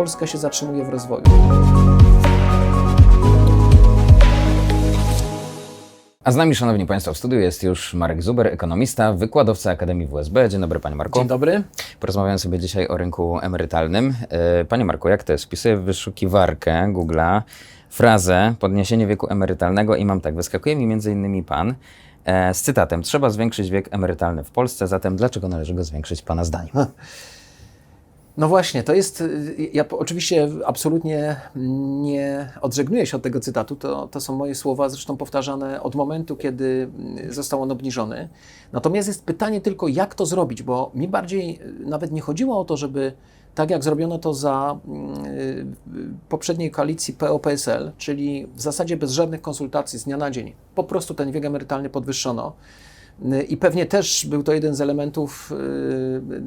Polska się zatrzymuje w rozwoju. A z nami, szanowni państwo, w studiu jest już Marek Zuber, ekonomista, wykładowca Akademii WSB. Dzień dobry, panie Marku. Dzień dobry. Porozmawiamy sobie dzisiaj o rynku emerytalnym. E, Panie Marku, jak to jest? Wpisuję w wyszukiwarkę Google'a frazę podniesienie wieku emerytalnego i mam tak, wyskakuje mi między innymi pan e, z cytatem Trzeba zwiększyć wiek emerytalny w Polsce, zatem dlaczego należy go zwiększyć pana zdaniem? No właśnie, to jest. Ja oczywiście absolutnie nie odżegnuję się od tego cytatu. To, to są moje słowa, zresztą powtarzane od momentu, kiedy został on obniżony. Natomiast jest pytanie tylko, jak to zrobić, bo mi bardziej nawet nie chodziło o to, żeby tak jak zrobiono to za y, y, poprzedniej koalicji PO-PSL, czyli w zasadzie bez żadnych konsultacji z dnia na dzień, po prostu ten wiek emerytalny podwyższono. I pewnie też był to jeden z elementów, yy,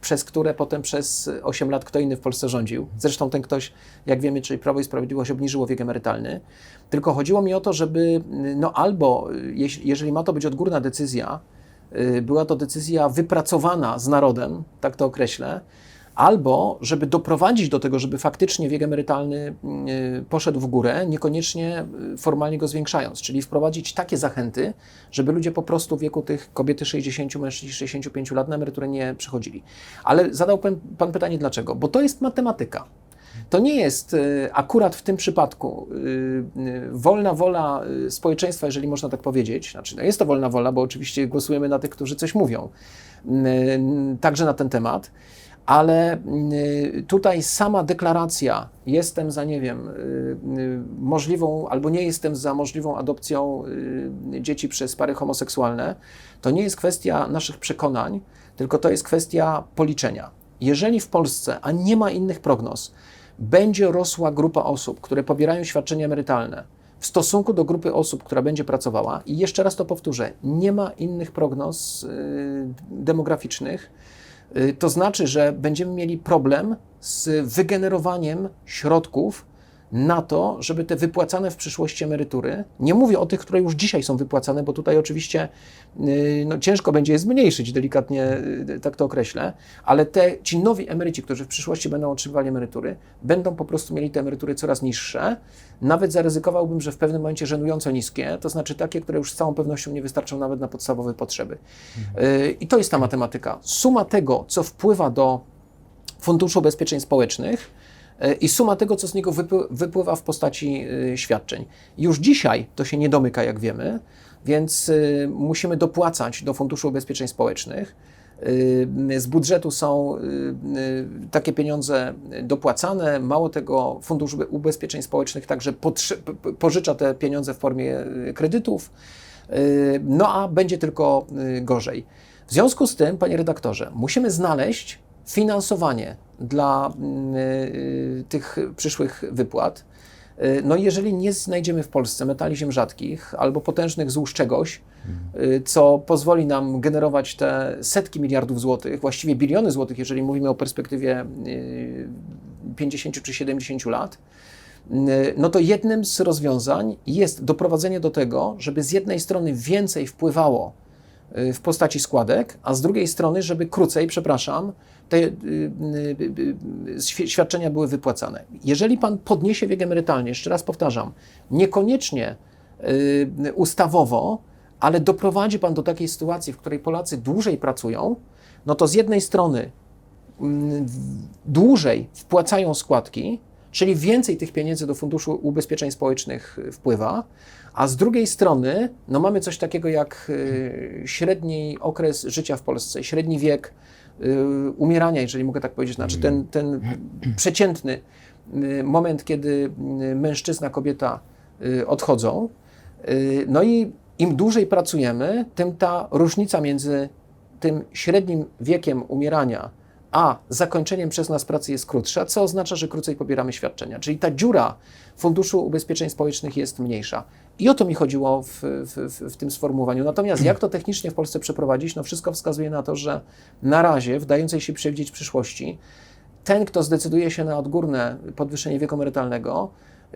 przez które potem przez 8 lat kto inny w Polsce rządził. Zresztą ten ktoś, jak wiemy, czyli Prawo i Sprawiedliwość obniżyło wiek emerytalny. Tylko chodziło mi o to, żeby no albo, jeżeli ma to być odgórna decyzja, yy, była to decyzja wypracowana z narodem, tak to określę, albo żeby doprowadzić do tego, żeby faktycznie wiek emerytalny y, poszedł w górę, niekoniecznie y, formalnie go zwiększając, czyli wprowadzić takie zachęty, żeby ludzie po prostu w wieku tych kobiety 60, mężczyźni 65 lat na emeryturę nie przychodzili. Ale zadał pan, pan pytanie dlaczego? Bo to jest matematyka. To nie jest y, akurat w tym przypadku wolna wola społeczeństwa, jeżeli można tak powiedzieć. Znaczy, no jest to wolna wola, bo oczywiście głosujemy na tych, którzy coś mówią, także na ten temat. Ale y, tutaj sama deklaracja, jestem za, nie wiem, y, y, możliwą, albo nie jestem za możliwą adopcją dzieci przez pary homoseksualne, to nie jest kwestia naszych przekonań, tylko to jest kwestia policzenia. Jeżeli w Polsce, a nie ma innych prognoz, będzie rosła grupa osób, które pobierają świadczenia emerytalne w stosunku do grupy osób, która będzie pracowała, i jeszcze raz to powtórzę, nie ma innych prognoz demograficznych, to znaczy, że będziemy mieli problem z wygenerowaniem środków na to, żeby te wypłacane w przyszłości emerytury, nie mówię o tych, które już dzisiaj są wypłacane, bo tutaj oczywiście y, no, ciężko będzie je zmniejszyć, delikatnie y, tak to określę, ale te, ci nowi emeryci, którzy w przyszłości będą otrzymywali emerytury, będą po prostu mieli te emerytury coraz niższe. Nawet zaryzykowałbym, że w pewnym momencie żenująco niskie, to znaczy takie, które już z całą pewnością nie wystarczą nawet na podstawowe potrzeby. Y, I to jest ta matematyka. Suma tego, co wpływa do Funduszu Ubezpieczeń Społecznych i suma tego, co z niego wypły- wypływa w postaci y, świadczeń. Już dzisiaj to się nie domyka, jak wiemy, więc y, musimy dopłacać do Funduszu Ubezpieczeń Społecznych. Z budżetu są takie pieniądze dopłacane. Mało tego, Fundusz Ube- Ubezpieczeń Społecznych także pożycza te pieniądze w formie kredytów. No a będzie tylko gorzej. W związku z tym, panie redaktorze, musimy znaleźć finansowanie dla mm, y, tych przyszłych wypłat. Y, No jeżeli nie znajdziemy w Polsce metali ziem rzadkich albo potężnych złóż czegoś, y, co pozwoli nam generować te setki miliardów złotych, właściwie biliony złotych, jeżeli mówimy o perspektywie y, 50 czy 70 lat, no to jednym z rozwiązań jest doprowadzenie do tego, żeby z jednej strony więcej wpływało w postaci składek, a z drugiej strony, żeby krócej, przepraszam, te y, y, y, y, świ- świadczenia były wypłacane. Jeżeli pan podniesie wiek emerytalny, jeszcze raz powtarzam, niekoniecznie y, ustawowo, ale doprowadzi pan do takiej sytuacji, w której Polacy dłużej pracują, no to z jednej strony mm, dłużej wpłacają składki, czyli więcej tych pieniędzy do Funduszu Ubezpieczeń Społecznych wpływa, a z drugiej strony no mamy coś takiego jak y, średni okres życia w Polsce, średni wiek y, umierania, jeżeli mogę tak powiedzieć, znaczy ten, ten przeciętny y, moment, kiedy mężczyzna, kobieta odchodzą. No i im dłużej pracujemy, tym ta różnica między tym średnim wiekiem umierania a zakończeniem przez nas pracy jest krótsza, co oznacza, że krócej pobieramy świadczenia. Czyli ta dziura Funduszu Ubezpieczeń Społecznych jest mniejsza. I o to mi chodziło w, w, w, tym sformułowaniu. Natomiast jak to technicznie w Polsce przeprowadzić? No wszystko wskazuje na to, że na razie, w dającej się przewidzieć przyszłości, ten, kto zdecyduje się na odgórne podwyższenie wieku emerytalnego,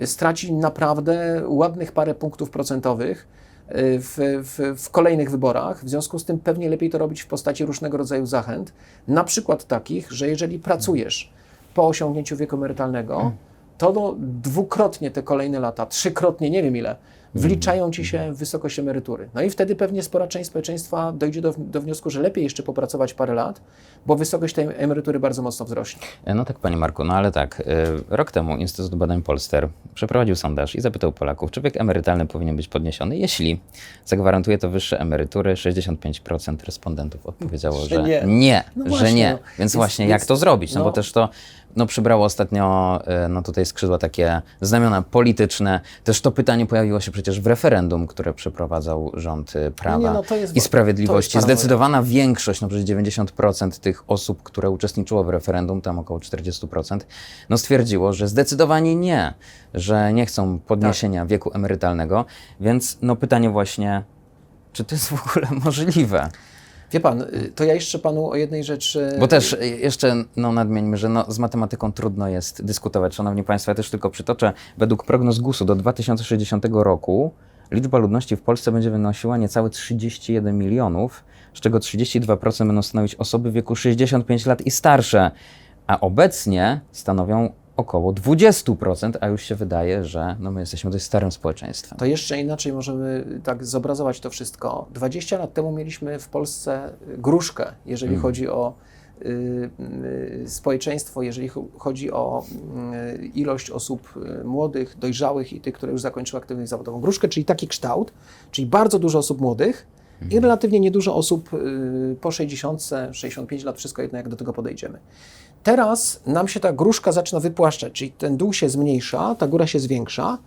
straci naprawdę ładnych parę punktów procentowych w, w, w kolejnych wyborach. W związku z tym pewnie lepiej to robić w postaci różnego rodzaju zachęt, na przykład takich, że jeżeli pracujesz po osiągnięciu wieku emerytalnego, to no, dwukrotnie te kolejne lata, trzykrotnie, nie wiem ile, wliczają ci się w wysokość emerytury. No i wtedy pewnie spora część społeczeństwa dojdzie do, do wniosku, że lepiej jeszcze popracować parę lat, bo wysokość tej emerytury bardzo mocno wzrośnie. E, No tak, panie Marku, no ale tak. e, Rok temu Instytut Badań Polster przeprowadził sondaż i zapytał Polaków, czy wiek emerytalny powinien być podniesiony, jeśli zagwarantuje to wyższe emerytury. 65% respondentów odpowiedziało, Że że nie. nie, No że właśnie, nie. no. Więc, Więc- właśnie, więc- jak to zrobić? No, no. bo też to no, przybrało ostatnio e, no, tutaj skrzydła takie znamiona polityczne. Też to pytanie pojawiło się przecież w referendum, które przeprowadzał rząd e, Prawa Nie, no i Sprawiedliwości. Zdecydowana większość, no przecież 90% tych osób, które uczestniczyło w referendum, tam około 40%, no stwierdziło, że zdecydowanie nie, że nie chcą podniesienia Tak. wieku emerytalnego. Więc no pytanie właśnie, czy to jest w ogóle możliwe? Wie pan, y, to ja jeszcze panu o jednej rzeczy. Bo też jeszcze no, nadmieńmy, że no, z matematyką trudno jest dyskutować. Szanowni Państwo, ja też tylko przytoczę. Według prognoz GUS-u do 2060 roku liczba ludności w Polsce będzie wynosiła niecałe 31 milionów, z czego 32% będą stanowić osoby w wieku 65 lat i starsze, a obecnie stanowią około 20%, a już się wydaje, że no, my jesteśmy dość starym społeczeństwem. To jeszcze inaczej możemy tak zobrazować to wszystko. 20 lat temu mieliśmy w Polsce gruszkę, jeżeli Mm. chodzi o y, y, społeczeństwo, jeżeli cho- chodzi o y, ilość osób y, młodych, dojrzałych i tych, które już zakończyły aktywność zawodową. Gruszkę, czyli taki kształt, czyli bardzo dużo osób młodych i relatywnie niedużo osób y, po 60, 65 lat, wszystko jedno jak do tego podejdziemy. Teraz nam się ta gruszka zaczyna wypłaszczać, czyli ten dół się zmniejsza, ta góra się zwiększa,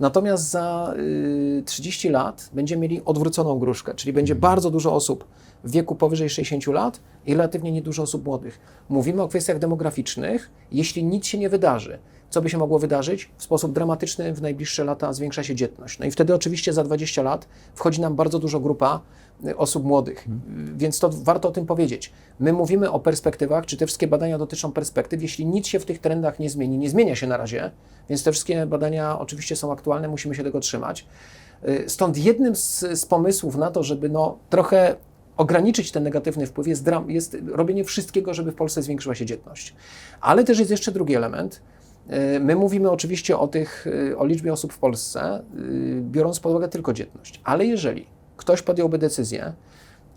natomiast za y, 30 lat będziemy mieli odwróconą gruszkę, czyli będzie bardzo dużo osób w wieku powyżej 60 lat i relatywnie niedużo osób młodych. Mówimy o kwestiach demograficznych, jeśli nic się nie wydarzy. Co by się mogło wydarzyć? W sposób dramatyczny w najbliższe lata zwiększa się dzietność. No i wtedy oczywiście za 20 lat wchodzi nam bardzo dużo grupa y, osób młodych, Y, więc to warto o tym powiedzieć. My mówimy o perspektywach, czy te wszystkie badania dotyczą perspektyw, jeśli nic się w tych trendach nie zmieni, nie zmienia się na razie, więc te wszystkie badania oczywiście są aktualne, musimy się tego trzymać. Y, Stąd jednym z, z pomysłów na to, żeby no, trochę ograniczyć ten negatywny wpływ, jest, dram, jest robienie wszystkiego, żeby w Polsce zwiększyła się dzietność. Ale też jest jeszcze drugi element. Y, My mówimy oczywiście o, tych, y, o liczbie osób w Polsce, y, biorąc pod uwagę tylko dzietność. Ale jeżeli ktoś podjąłby decyzję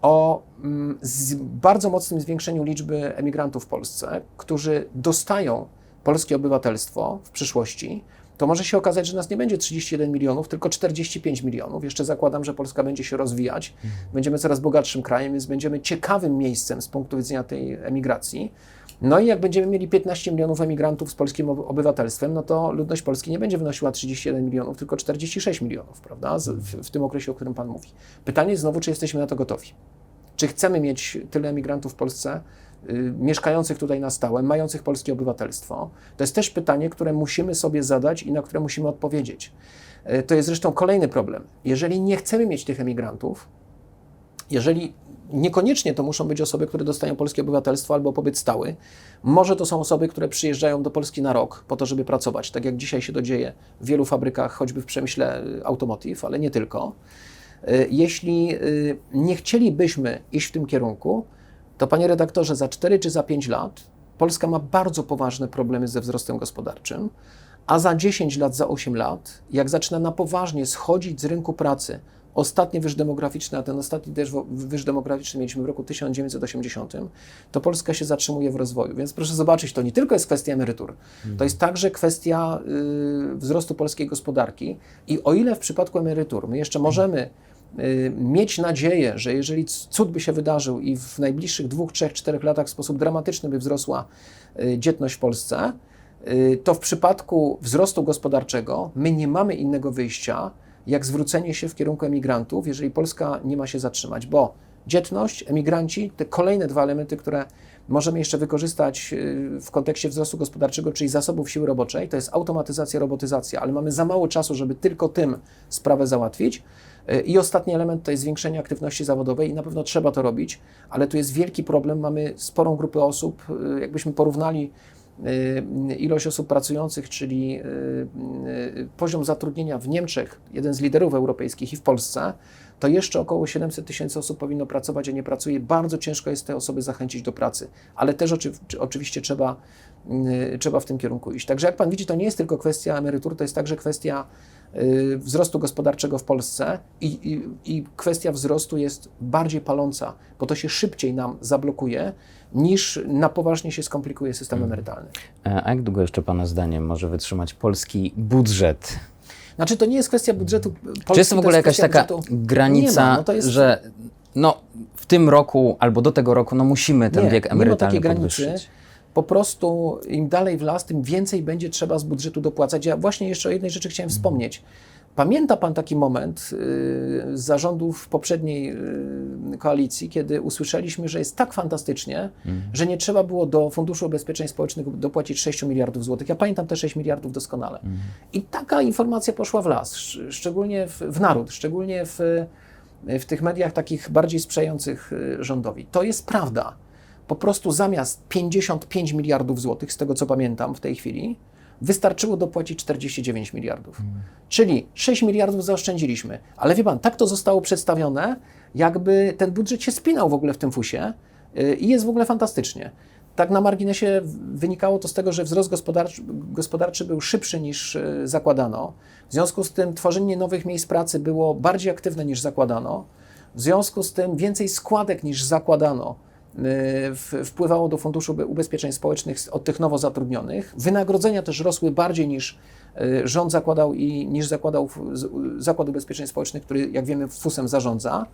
o mm, bardzo mocnym zwiększeniu liczby emigrantów w Polsce, którzy dostają polskie obywatelstwo w przyszłości, to może się okazać, że nas nie będzie 31 milionów, tylko 45 milionów. Jeszcze zakładam, że Polska będzie się rozwijać, będziemy coraz bogatszym krajem, więc będziemy ciekawym miejscem z punktu widzenia tej emigracji. No i jak będziemy mieli 15 milionów emigrantów z polskim ob- obywatelstwem, no to ludność Polski nie będzie wynosiła 31 milionów, tylko 46 milionów, prawda? Z, w, w tym okresie, o którym Pan mówi. Pytanie znowu, czy jesteśmy na to gotowi? Czy chcemy mieć tyle emigrantów w Polsce, mieszkających tutaj na stałe, mających polskie obywatelstwo? To jest też pytanie, które musimy sobie zadać i na które musimy odpowiedzieć. Y, to jest zresztą kolejny problem. Jeżeli nie chcemy mieć tych emigrantów, jeżeli niekoniecznie to muszą być osoby, które dostają polskie obywatelstwo albo pobyt stały, może to są osoby, które przyjeżdżają do Polski na rok po to, żeby pracować, tak jak dzisiaj się to dzieje w wielu fabrykach, choćby w przemyśle y, automotive, ale nie tylko. Y, Jeśli y, nie chcielibyśmy iść w tym kierunku, to panie redaktorze, za 4 czy za 5 lat Polska ma bardzo poważne problemy ze wzrostem gospodarczym, a za 10 lat, za 8 lat, jak zaczyna na poważnie schodzić z rynku pracy ostatni wyż demograficzny, a ten ostatni też wyż demograficzny mieliśmy w roku 1980, to Polska się zatrzymuje w rozwoju. Więc proszę zobaczyć, to nie tylko jest kwestia emerytur, to jest także kwestia y, wzrostu polskiej gospodarki. I o ile w przypadku emerytur my jeszcze możemy y, mieć nadzieję, że jeżeli cud by się wydarzył i w najbliższych dwóch, trzech, czterech latach w sposób dramatyczny by wzrosła y, dzietność w Polsce, y, to w przypadku wzrostu gospodarczego my nie mamy innego wyjścia, jak zwrócenie się w kierunku emigrantów, jeżeli Polska nie ma się zatrzymać, bo dzietność, emigranci, te kolejne dwa elementy, które możemy jeszcze wykorzystać y, w kontekście wzrostu gospodarczego, czyli zasobów siły roboczej, to jest automatyzacja, robotyzacja, ale mamy za mało czasu, żeby tylko tym sprawę załatwić. Y, I ostatni element to jest zwiększenie aktywności zawodowej i na pewno trzeba to robić, ale tu jest wielki problem. Mamy sporą grupę osób, y, jakbyśmy porównali y, ilość osób pracujących, czyli poziom zatrudnienia w Niemczech, jeden z liderów europejskich i w Polsce, to jeszcze około 700 tysięcy osób powinno pracować, a nie pracuje. Bardzo ciężko jest te osoby zachęcić do pracy, ale też oczy, czy- oczywiście trzeba, trzeba w tym kierunku iść. Także jak Pan widzi, to nie jest tylko kwestia emerytur, to jest także kwestia y, wzrostu gospodarczego w Polsce i, i, i kwestia wzrostu jest bardziej paląca, bo to się szybciej nam zablokuje, niż na poważnie się skomplikuje system emerytalny. E, A jak długo jeszcze Pana zdaniem może wytrzymać polski budżet? Znaczy, to nie jest kwestia budżetu Polski, Czy jest w ogóle jakaś taka budżetu- granica, ma, no jest, że no, w tym roku albo do tego roku no, musimy ten nie, wiek emerytalny takiej granicy. Po prostu im dalej w las, tym więcej będzie trzeba z budżetu dopłacać. Ja właśnie jeszcze o jednej rzeczy chciałem wspomnieć. Pamięta Pan taki moment yy, z zarządów poprzedniej yy, koalicji, kiedy usłyszeliśmy, że jest tak fantastycznie, że nie trzeba było do Funduszu Ubezpieczeń Społecznych dopłacić 6 miliardów złotych. Ja pamiętam te 6 miliardów doskonale. I taka informacja poszła w las, sz- szczególnie w, w naród, szczególnie w, w tych mediach takich bardziej sprzyjających y, rządowi. To jest prawda. Po prostu zamiast 55 miliardów złotych, z tego co pamiętam w tej chwili, wystarczyło dopłacić 49 miliardów. Czyli 6 miliardów zaoszczędziliśmy. Ale wie pan, tak to zostało przedstawione, jakby ten budżet się spinał w ogóle w tym fusie y, i jest w ogóle fantastycznie. Tak na marginesie wynikało to z tego, że wzrost gospodarczy, gospodarczy był szybszy niż y, zakładano. W związku z tym tworzenie nowych miejsc pracy było bardziej aktywne niż zakładano. W związku z tym więcej składek niż zakładano wpływało do Funduszu Ube- Ubezpieczeń Społecznych od tych nowo zatrudnionych. Wynagrodzenia też rosły bardziej niż y, rząd zakładał i niż zakładał Zakład Ubezpieczeń Społecznych, który jak wiemy FUS-em zarządza.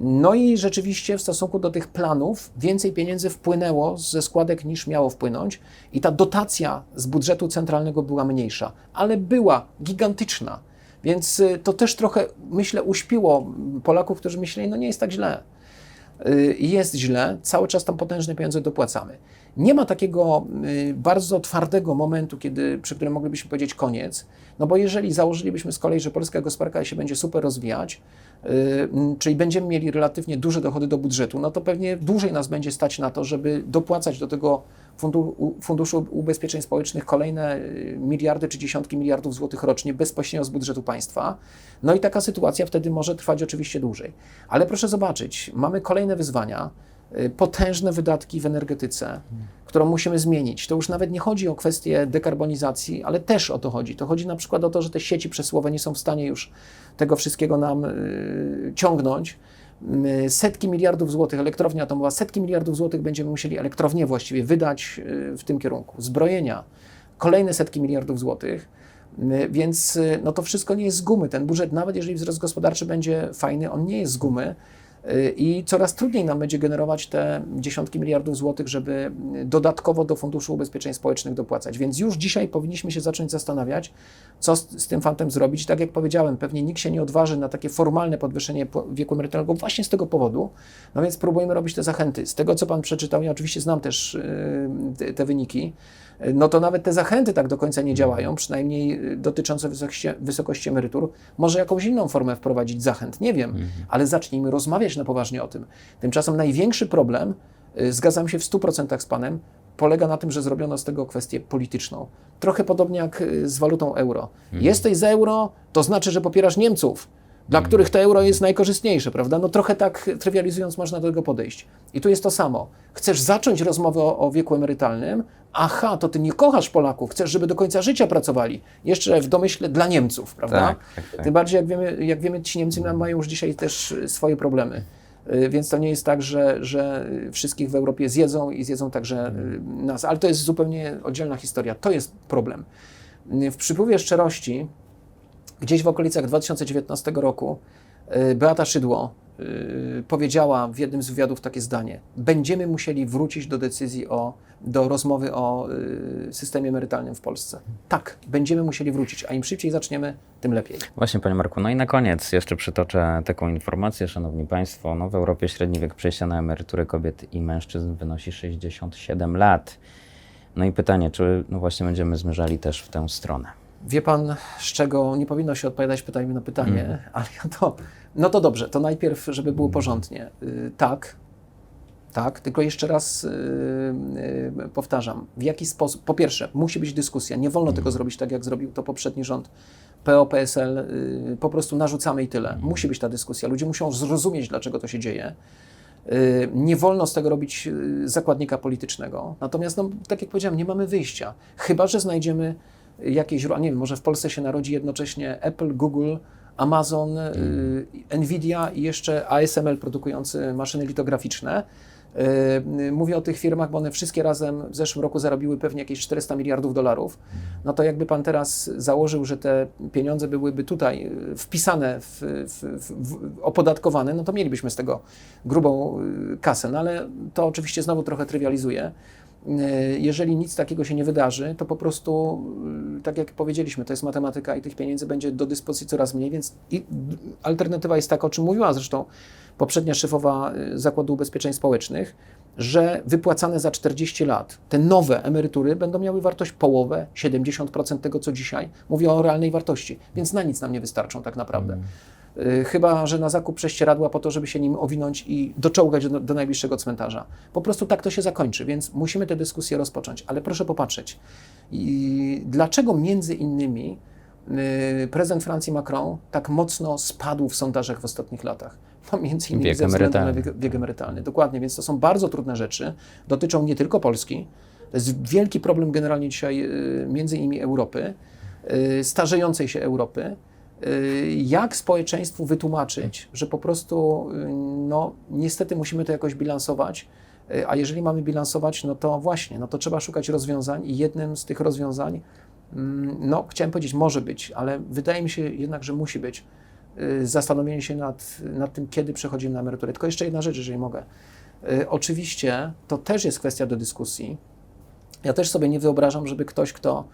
No i rzeczywiście w stosunku do tych planów więcej pieniędzy wpłynęło ze składek niż miało wpłynąć i ta dotacja z budżetu centralnego była mniejsza, ale była gigantyczna. Więc y, to też trochę, myślę, uśpiło Polaków, którzy myśleli, no nie jest tak źle. Y, Jest źle, cały czas tam potężne pieniądze dopłacamy. Nie ma takiego y, bardzo twardego momentu, kiedy, przy którym moglibyśmy powiedzieć koniec, no bo jeżeli założylibyśmy z kolei, że polska gospodarka się będzie super rozwijać, y, czyli będziemy mieli relatywnie duże dochody do budżetu, no to pewnie dłużej nas będzie stać na to, żeby dopłacać do tego Funduszu Ubezpieczeń Społecznych kolejne y, miliardy czy dziesiątki miliardów złotych rocznie bezpośrednio z budżetu państwa. No i taka sytuacja wtedy może trwać oczywiście dłużej. Ale proszę zobaczyć, mamy kolejne wyzwania, potężne wydatki w energetyce, którą musimy zmienić. To już nawet nie chodzi o kwestię dekarbonizacji, ale też o to chodzi. To chodzi na przykład o to, że te sieci przesyłowe nie są w stanie już tego wszystkiego nam y, ciągnąć. Y, Setki miliardów złotych, elektrownia atomowa, setki miliardów złotych będziemy musieli elektrownie właściwie wydać y, w tym kierunku. Zbrojenia, kolejne setki miliardów złotych. Y, Więc y, no to wszystko nie jest z gumy. Ten budżet, nawet jeżeli wzrost gospodarczy będzie fajny, on nie jest z gumy y, i coraz trudniej nam będzie generować te dziesiątki miliardów złotych, żeby y, dodatkowo do Funduszu Ubezpieczeń Społecznych dopłacać. Więc już dzisiaj powinniśmy się zacząć zastanawiać, co z, z tym fantem zrobić. Tak jak powiedziałem, pewnie nikt się nie odważy na takie formalne podwyższenie po- wieku emerytalnego właśnie z tego powodu. No więc próbujemy robić te zachęty. Z tego, co Pan przeczytał, ja oczywiście znam też y, te, wyniki, y, no to nawet te zachęty tak do końca nie działają, przynajmniej y, dotyczące wysokości, wysokości emerytur. Może jakąś inną formę wprowadzić zachęt, nie wiem, ale zacznijmy rozmawiać na poważnie o tym. Tymczasem największy problem, y, zgadzam się w 100% z Panem, polega na tym, że zrobiono z tego kwestię polityczną. Trochę podobnie jak y, z walutą euro. Jesteś za euro, to znaczy, że popierasz Niemców, dla których to euro jest najkorzystniejsze, prawda? No trochę tak trywializując można do tego podejść. I tu jest to samo. Chcesz zacząć rozmowę o, o wieku emerytalnym, aha, to ty nie kochasz Polaków, chcesz, żeby do końca życia pracowali. Jeszcze w domyśle dla Niemców, prawda? Tak, tak, tak. Tym bardziej, jak wiemy, jak wiemy, ci Niemcy mają już dzisiaj też swoje problemy. Y, Więc to nie jest tak, że, że wszystkich w Europie zjedzą i zjedzą także y, nas. Ale to jest zupełnie oddzielna historia. To jest problem. Y, W przypływie szczerości, gdzieś w okolicach 2019 roku, y, Beata Szydło y, powiedziała w jednym z wywiadów takie zdanie: Będziemy musieli wrócić do decyzji o, do rozmowy o y, systemie emerytalnym w Polsce. Tak, będziemy musieli wrócić, a im szybciej zaczniemy, tym lepiej. Właśnie, Panie Marku, no i na koniec jeszcze przytoczę taką informację, Szanowni Państwo. No, w Europie średni wiek przejścia na emeryturę kobiet i mężczyzn wynosi 67 lat. No i pytanie, czy no właśnie będziemy zmierzali też w tę stronę? Wie pan, z czego nie powinno się odpowiadać pytajmy na pytanie, ale ja to. No to dobrze, to najpierw, żeby było porządnie. Y, tak, tak, tylko jeszcze raz y, y, powtarzam, w jaki sposób. Po pierwsze, musi być dyskusja. Nie wolno tego zrobić tak, jak zrobił to poprzedni rząd PO, PSL, y, po prostu narzucamy i tyle. Musi być ta dyskusja. Ludzie muszą zrozumieć, dlaczego to się dzieje. Y, Nie wolno z tego robić y, zakładnika politycznego. Natomiast, no, tak jak powiedziałem, nie mamy wyjścia. Chyba, że znajdziemy jakieś, źródła. nie wiem, może w Polsce się narodzi jednocześnie Apple, Google, Amazon, y, Nvidia i jeszcze ASML produkujący maszyny litograficzne. Y, Mówię o tych firmach, bo one wszystkie razem w zeszłym roku zarobiły pewnie jakieś 400 miliardów dolarów. No to jakby pan teraz założył, że te pieniądze byłyby tutaj y, wpisane, w, w, w, opodatkowane, no to mielibyśmy z tego grubą kasę. No ale to oczywiście znowu trochę trywializuje. Y, Jeżeli nic takiego się nie wydarzy, to po prostu, y, tak jak powiedzieliśmy, to jest matematyka i tych pieniędzy będzie do dyspozycji coraz mniej, więc alternatywa jest taka, o czym mówiła zresztą poprzednia szefowa y, Zakładu Ubezpieczeń Społecznych, że wypłacane za 40 lat te nowe emerytury będą miały wartość połowę, 70% tego, co dzisiaj. Mówię o realnej wartości, więc na nic nam nie wystarczą tak naprawdę. Y, Chyba, że na zakup prześcieradła po to, żeby się nim owinąć i doczołgać do, do najbliższego cmentarza. Po prostu tak to się zakończy, więc musimy tę dyskusję rozpocząć. Ale proszę popatrzeć, i dlaczego między innymi y, prezydent Francji Macron tak mocno spadł w sondażach w ostatnich latach? No między innymi Wiek ze względu na wiek, wiek emerytalny. Dokładnie, więc to są bardzo trudne rzeczy. Dotyczą nie tylko Polski. To jest wielki problem generalnie dzisiaj y, między innymi Europy, y, starzejącej się Europy. Y, Jak społeczeństwu wytłumaczyć, że po prostu, y, no, niestety musimy to jakoś bilansować, y, a jeżeli mamy bilansować, no to właśnie, no to trzeba szukać rozwiązań i jednym z tych rozwiązań, mm, no, chciałem powiedzieć, może być, ale wydaje mi się jednak, że musi być zastanowienie się nad, nad tym, kiedy przechodzimy na emeryturę. Tylko jeszcze jedna rzecz, jeżeli mogę. Oczywiście to też jest kwestia do dyskusji. Ja też sobie nie wyobrażam, żeby ktoś, kto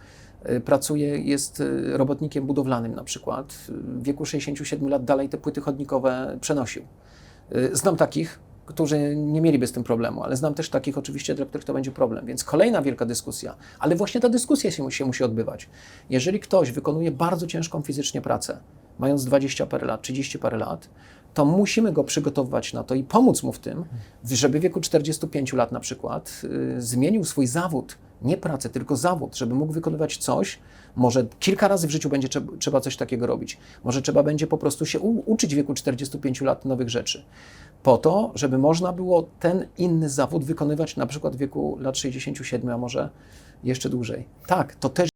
pracuje, jest y, robotnikiem budowlanym na przykład, y, w wieku 67 lat dalej te płyty chodnikowe przenosił. Y, Znam takich, którzy nie mieliby z tym problemu, ale znam też takich oczywiście, dla których to będzie problem. Więc kolejna wielka dyskusja, ale właśnie ta dyskusja się, się musi odbywać. Jeżeli ktoś wykonuje bardzo ciężką fizycznie pracę, mając 20 parę lat, 30 parę lat, to musimy go przygotowywać na to i pomóc mu w tym, żeby w wieku 45 lat na przykład y, zmienił swój zawód, nie pracę, tylko zawód, żeby mógł wykonywać coś, może kilka razy w życiu będzie trzeba, trzeba coś takiego robić. Może trzeba będzie po prostu się u, uczyć w wieku 45 lat nowych rzeczy. Po to, żeby można było ten inny zawód wykonywać na przykład w wieku lat 67, a może jeszcze dłużej. Tak, to też